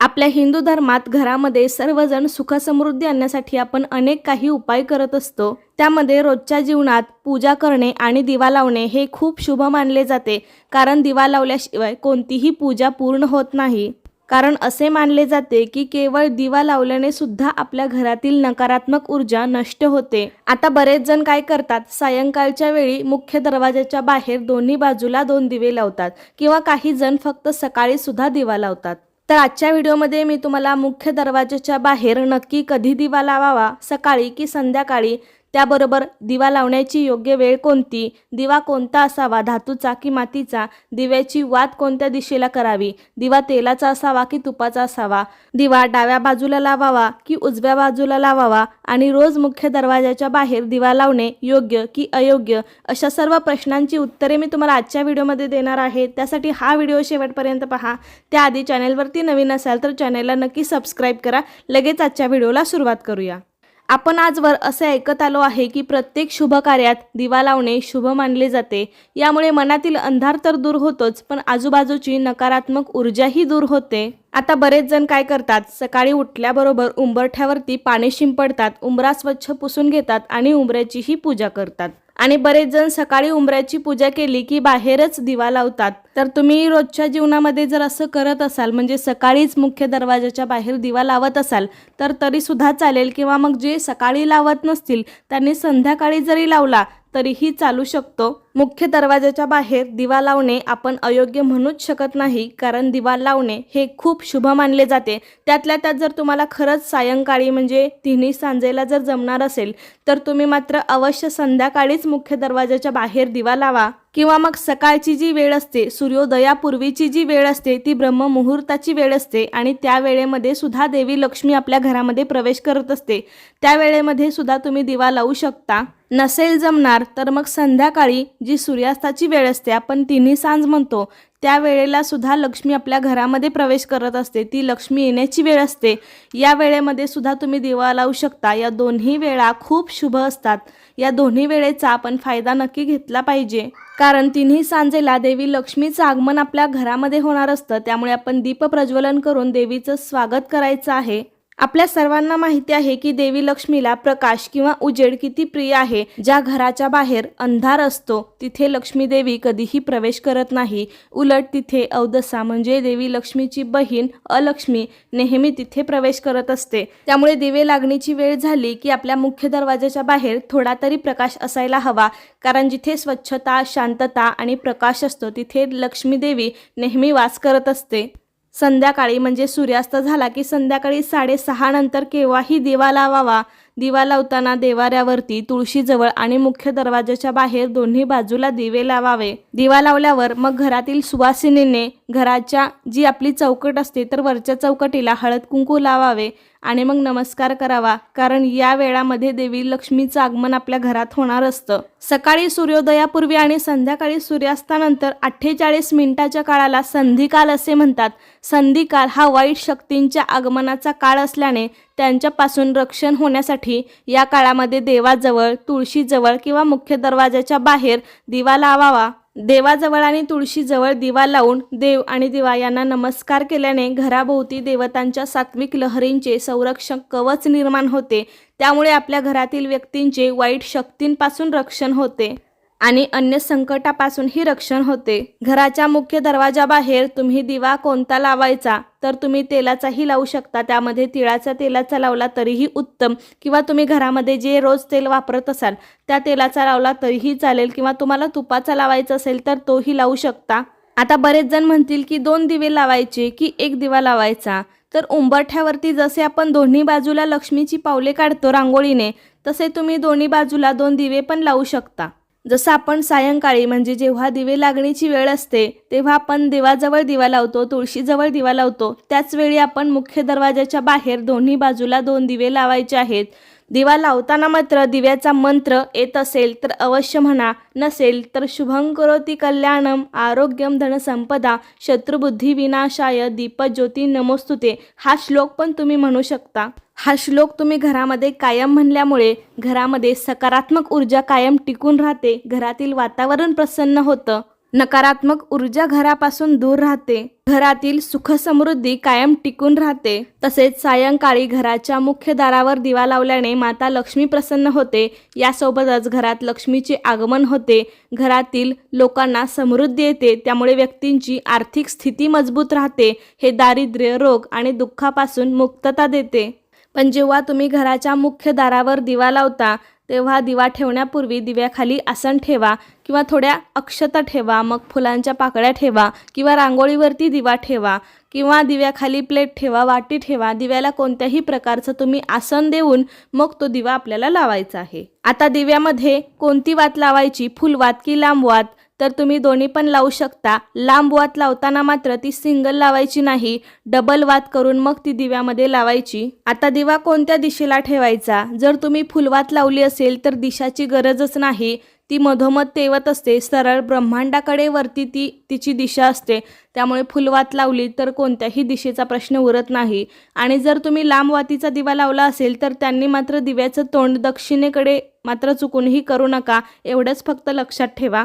आपल्या हिंदू धर्मात घरामध्ये सर्वजण सुखसमृद्धी आणण्यासाठी आपण अनेक काही उपाय करत असतो. त्यामध्ये रोजच्या जीवनात पूजा करणे आणि दिवा लावणे हे खूप शुभ मानले जाते. कारण दिवा लावल्याशिवाय कोणतीही पूजा पूर्ण होत नाही. कारण असे मानले जाते की केवळ दिवा लावल्याने सुद्धा आपल्या घरातील नकारात्मक ऊर्जा नष्ट होते. आता बरेच जण काय करतात? सायंकाळच्या वेळी मुख्य दरवाजाच्या बाहेर दोन्ही बाजूला दोन दिवे लावतात. किंवा काही जण फक्त सकाळी सुद्धा दिवा लावतात. तर आजच्या व्हिडिओमध्ये मी तुम्हाला मुख्य दरवाजाच्या बाहेर नक्की कधी दिवा लावावा? सकाळी की संध्याकाळी? त्याबरोबर दिवा लावण्याची योग्य वेळ कोणती? दिवा कोणता असावा? धातूचा की मातीचा? दिव्याची वात कोणत्या दिशेला करावी? दिवा तेलाचा असावा की तुपाचा असावा? दिवा डाव्या बाजूला लावावा की उजव्या बाजूला लावावा? आणि रोज मुख्य दरवाजाच्या बाहेर दिवा लावणे योग्य की अयोग्य? अशा सर्व प्रश्नांची उत्तरे मी तुम्हाला आजच्या व्हिडिओमध्ये देणार आहे. त्यासाठी हा व्हिडिओ शेवटपर्यंत पहा. त्याआधी चॅनेलवरती नवीन असाल तर चॅनेलला नक्की सबस्क्राईब करा. लगेच आजच्या व्हिडिओला सुरुवात करूया. आपण आजवर असे ऐकत आलो आहे की प्रत्येक शुभ कार्यात दिवा लावणे शुभ मानले जाते. यामुळे मनातील अंधार तर दूर होतोच पण आजूबाजूची नकारात्मक ऊर्जाही दूर होते. आता बरेच जण काय करतात? सकाळी उठल्याबरोबर उंबरठ्यावरती पाणी शिंपडतात उंबरा स्वच्छ पुसून घेतात आणि उंबऱ्याचीही पूजा करतात. आणि बरेच जण सकाळी उंबऱ्याची पूजा केली की बाहेरच दिवा लावतात. तर तुम्ही रोजच्या जीवनामध्ये जर असं करत असाल म्हणजे सकाळीच मुख्य दरवाजाच्या बाहेर दिवा लावत असाल तर तरी सुद्धा चालेल किंवा मग जे सकाळी लावत नसतील त्यांनी संध्याकाळी जरी लावला तरीही चालू शकतो. मुख्य दरवाजाच्या बाहेर दिवा लावणे आपण अयोग्य म्हणूच शकत नाही कारण दिवा लावणे हे खूप शुभ मानले जाते. त्यातल्या त्यात जर तुम्हाला खरंच सायंकाळी म्हणजे तिन्ही सांजेला जर जमणार असेल तर तुम्ही मात्र अवश्य संध्याकाळीच मुख्य दरवाजाच्या बाहेर दिवा लावा. किंवा मग सकाळची जी वेळ असते सूर्योदयापूर्वीची जी वेळ असते ती ब्रह्ममुहूर्ताची वेळ असते आणि त्या वेळेमध्ये सुद्धा देवी लक्ष्मी आपल्या घरामध्ये प्रवेश करत असते. त्या वेळेमध्ये सुद्धा तुम्ही दिवा लावू शकता. नसेल जमणार तर मग संध्याकाळी जी सूर्यास्ताची वेळ असते आपण तिन्ही सांज म्हणतो त्या वेळेला सुद्धा लक्ष्मी आपल्या घरामध्ये प्रवेश करत असते. ती लक्ष्मी येण्याची वेळ असते. या वेळेमध्ये सुद्धा तुम्ही दिवा लावू शकता. या दोन्ही वेळा खूप शुभ असतात. या दोन्ही वेळेचा आपण फायदा नक्की घेतला पाहिजे. कारण तिन्ही सांजेला देवी लक्ष्मीचं आगमन आपल्या घरामध्ये होणार असतं. त्यामुळे आपण दीप प्रज्वलन करून देवीचं स्वागत करायचं आहे. आपल्या सर्वांना माहिती आहे की देवी लक्ष्मीला प्रकाश किंवा उजेड किती प्रिय आहे. ज्या घराच्या बाहेर अंधार असतो तिथे लक्ष्मी देवी कधीही प्रवेश करत नाही. उलट तिथे अवदसा म्हणजे देवी लक्ष्मीची बहीण अलक्ष्मी नेहमी तिथे प्रवेश करत असते. त्यामुळे दिवे लागणीची वेळ झाली की आपल्या मुख्य दरवाजाच्या बाहेर थोडा तरी प्रकाश असायला हवा. कारण जिथे स्वच्छता शांतता आणि प्रकाश असतो तिथे लक्ष्मी देवी नेहमी वास करत असते. संध्याकाळी म्हणजे सूर्यास्त झाला की संध्याकाळी साडेसहा नंतर केव्हाही दिवा लावावा. दिवा लावताना देवाऱ्यावरती तुळशीजवळ आणि मुख्य दरवाजाच्या बाहेर दोन्ही बाजूला दिवे लावावे. दिवा लावल्यावर मग घरातील सुवासिनीने घराच्या जी आपली चौकट असते तर वरच्या चौकटीला हळद कुंकू लावावे आणि मग नमस्कार करावा कारण या वेळामध्ये देवी लक्ष्मीचं आगमन आपल्या घरात होणार असतं. सकाळी सूर्योदयापूर्वी आणि संध्याकाळी सूर्यास्तानंतर अठ्ठेचाळीस मिनिटाच्या काळाला संधिकाल असे म्हणतात. संधिकाल हा वाईट शक्तींच्या आगमनाचा काळ असल्याने त्यांच्यापासून रक्षण होण्यासाठी या काळामध्ये देवाजवळ तुळशीजवळ किंवा मुख्य दरवाजाच्या बाहेर दिवा लावावा. देवाजवळ आणि तुळशीजवळ दिवा लावून देव आणि दिवा यांना नमस्कार केल्याने घराभोवती देवतांच्या सात्विक लहरींचे संरक्षक कवच निर्माण होते. त्यामुळे आपल्या घरातील व्यक्तींचे वाईट शक्तींपासून रक्षण होते. आणि अन्य संकटापासूनही रक्षण होते. घराच्या मुख्य दरवाजाबाहेर तुम्ही दिवा कोणता लावायचा तर तुम्ही तेलाचाही लावू शकता. त्यामध्ये तिळाचा तेलाचा लावला तरीही उत्तम. किंवा तुम्ही घरामध्ये जे रोज तेल वापरत असाल त्या तेलाचा लावला तरीही चालेल. किंवा तुम्हाला तुपाचा लावायचा असेल तर तोही लावू शकता. आता बरेच जण म्हणतील की दोन दिवे लावायचे की एक दिवा लावायचा. तर उंबरठ्यावरती जसे आपण दोन्ही बाजूला लक्ष्मीची पावले काढतो रांगोळीने तसे तुम्ही दोन्ही बाजूला दोन दिवे पण लावू शकता. जसं आपण सायंकाळी म्हणजे जेव्हा दिवे लागण्याची वेळ असते तेव्हा आपण देवाजवळ दिवा लावतो तुळशीजवळ दिवा लावतो. त्याच वेळी आपण मुख्य दरवाजाच्या बाहेर दोन्ही बाजूला दोन दिवे लावायचे आहेत. दिवा लावताना मात्र दिव्याचा मंत्र येत असेल तर अवश्य म्हणा. नसेल तर शुभं करोती कल्याणम आरोग्यम धनसंपदा शत्रुबुद्धी विनाशाय दीपज्योती नमोस्तुते. हा श्लोक पण तुम्ही म्हणू शकता. हा श्लोक तुम्ही घरामध्ये कायम म्हणल्यामुळे घरामध्ये सकारात्मक ऊर्जा कायम टिकून राहते. घरातील वातावरण प्रसन्न होतं. नकारात्मक ऊर्जा घरापासून दूर राहते. घरातील सुख समृद्धी कायम टिकून राहते. तसेच सायंकाळी घराच्या मुख्य दारावर दिवा लावल्याने माता लक्ष्मी प्रसन्न होते. यासोबतच घरात लक्ष्मीचे आगमन होते. घरातील लोकांना समृद्धी येते. त्यामुळे व्यक्तींची आर्थिक स्थिती मजबूत राहते. हे दारिद्र्य रोग आणि दुःखापासून मुक्तता देते. पण जेव्हा तुम्ही घराच्या मुख्य दारावर दिवा लावता तेव्हा दिवा ठेवण्यापूर्वी दिव्याखाली आसन ठेवा किंवा थोड्या अक्षता ठेवा मग फुलांच्या पाकळ्या ठेवा किंवा रांगोळीवरती दिवा ठेवा किंवा दिव्याखाली प्लेट ठेवा वाटी ठेवा दिव्याला कोणत्याही प्रकारचं तुम्ही आसन देऊन मग तो दिवा आपल्याला लावायचा आहे. आता दिव्यामध्ये कोणती वात लावायची? फुलवात की लांबवात? तर तुम्ही दोन्ही पण लावू शकता. लांब वात लावताना मात्र ती सिंगल लावायची नाही डबल वात करून मग ती दिव्यामध्ये लावायची. आता दिवा कोणत्या दिशेला ठेवायचा? जर तुम्ही फुलवात लावली असेल तर दिशाची गरजच नाही. ती मधोमध तेवत असते. सरळ ब्रह्मांडाकडे वरती ती तिची दिशा असते. त्यामुळे फुलवात लावली तर कोणत्याही दिशेचा प्रश्न उरत नाही. आणि जर तुम्ही लांब वातीचा दिवा लावला असेल तर त्यांनी मात्र दिव्याचं तोंड दक्षिणेकडे मात्र चुकूनही करू नका. एवढंच फक्त लक्षात ठेवा.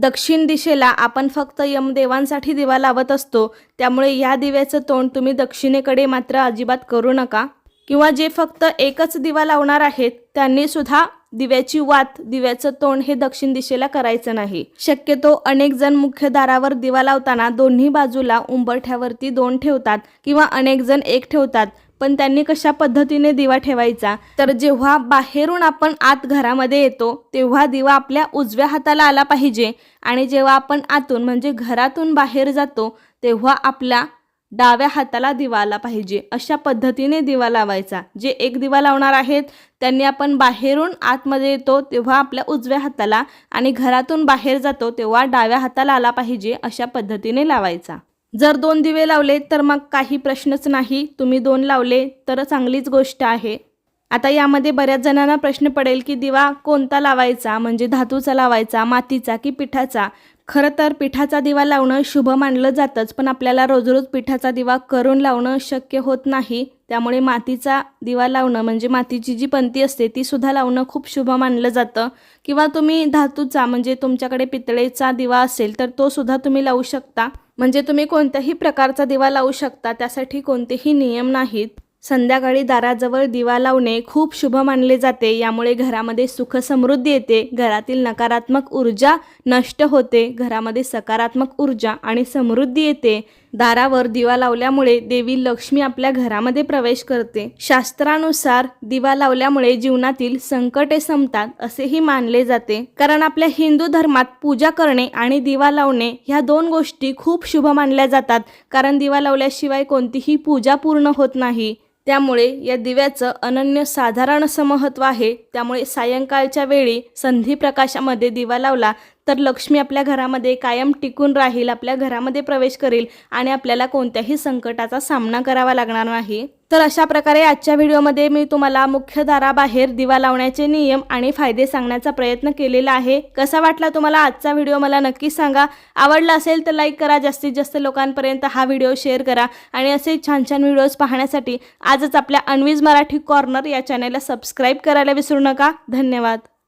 दक्षिण दिशेला आपण फक्त यमदेवांसाठी दिवा लावत असतो त्यामुळे या दिव्याचं तोंड तुम्ही दक्षिणेकडे मात्र अजिबात करू नका. किंवा जे फक्त एकच दिवा लावणार आहेत त्यांनी सुद्धा दिव्याची वात दिव्याचं तोंड हे दक्षिण दिशेला करायचं नाही. शक्यतो अनेक जण मुख्य दारावर दिवा लावताना दोन्ही बाजूला उंबरठ्यावरती दोन ठेवतात किंवा अनेक जण एक ठेवतात. पण त्यांनी कशा पद्धतीने दिवा ठेवायचा? तर जेव्हा बाहेरून आपण आत घरामध्ये येतो तेव्हा दिवा आपल्या उजव्या हाताला आला पाहिजे. आणि जेव्हा आपण आतून म्हणजे घरातून बाहेर जातो तेव्हा आपल्या डाव्या हाताला दिवा आला पाहिजे. अशा पद्धतीने दिवा लावायचा. जे एक दिवा लावणार आहेत त्यांनी आपण बाहेरून आतमध्ये येतो तेव्हा आपल्या उजव्या हाताला आणि घरातून बाहेर जातो तेव्हा डाव्या हाताला आला पाहिजे अशा पद्धतीने लावायचा. जर दोन दिवे लावले तर मग काही प्रश्नच नाही. तुम्ही दोन लावले तर चांगलीच गोष्ट आहे. आता यामध्ये बऱ्याच जणांना प्रश्न पडेल की दिवा कोणता लावायचा? म्हणजे धातूचा लावायचा मातीचा की पिठाचा? खरं तर पिठाचा दिवा लावणं शुभ मानलं जातंच पण आपल्याला रोज रोज पिठाचा दिवा करून लावणं शक्य होत नाही. त्यामुळे मातीचा दिवा लावणं म्हणजे मातीची जी पंती असते ती सुद्धा लावणं खूप शुभ मानलं जातं. किंवा तुम्ही धातूचा म्हणजे तुमच्याकडे पितळेचा दिवा असेल तर तो सुद्धा तुम्ही लावू शकता. म्हणजे तुम्ही कोणत्याही प्रकारचा दिवा लावू शकता त्यासाठी कोणतेही नियम नाहीत. संध्याकाळी दाराजवळ दिवा लावणे खूप शुभ मानले जाते. यामुळे घरामध्ये सुख समृद्धी येते. घरातील नकारात्मक ऊर्जा नष्ट होते. घरामध्ये सकारात्मक ऊर्जा आणि समृद्धी येते. दारावर दिवा लावल्यामुळे देवी लक्ष्मी आपल्या घरामध्ये प्रवेश करते. शास्त्रानुसार दिवा लावल्यामुळे जीवनातील संकटे संपतात असेही मानले जाते. कारण आपल्या हिंदू धर्मात पूजा करणे आणि दिवा लावणे ह्या दोन गोष्टी खूप शुभ मानल्या जातात. कारण दिवा लावल्याशिवाय कोणतीही पूजा पूर्ण होत नाही. त्यामुळे या दिव्याचं अनन्य साधारण असं महत्त्व आहे. त्यामुळे सायंकाळच्या वेळी संधी प्रकाशामध्ये दिवा लावला तर लक्ष्मी आपल्या घरामध्ये कायम टिकून राहील आपल्या घरामध्ये प्रवेश करेल आणि आपल्याला कोणत्याही संकटाचा सामना करावा लागणार नाही. तर अशा प्रकारे आजच्या व्हिडिओमध्ये मी तुम्हाला मुख्य दाराबाहेर दिवा लावण्याचे नियम आणि फायदे सांगण्याचा प्रयत्न केलेला आहे. कसा वाटला तुम्हाला आजचा व्हिडिओ मला नक्की सांगा. आवडला असेल तर लाईक करा जास्तीत जास्त लोकांपर्यंत हा व्हिडिओ शेअर करा आणि असे छान छान व्हिडिओज पाहण्यासाठी आजच आपल्या अनवीज मराठी कॉर्नर या चॅनलला सबस्क्राईब करायला विसरू नका. धन्यवाद.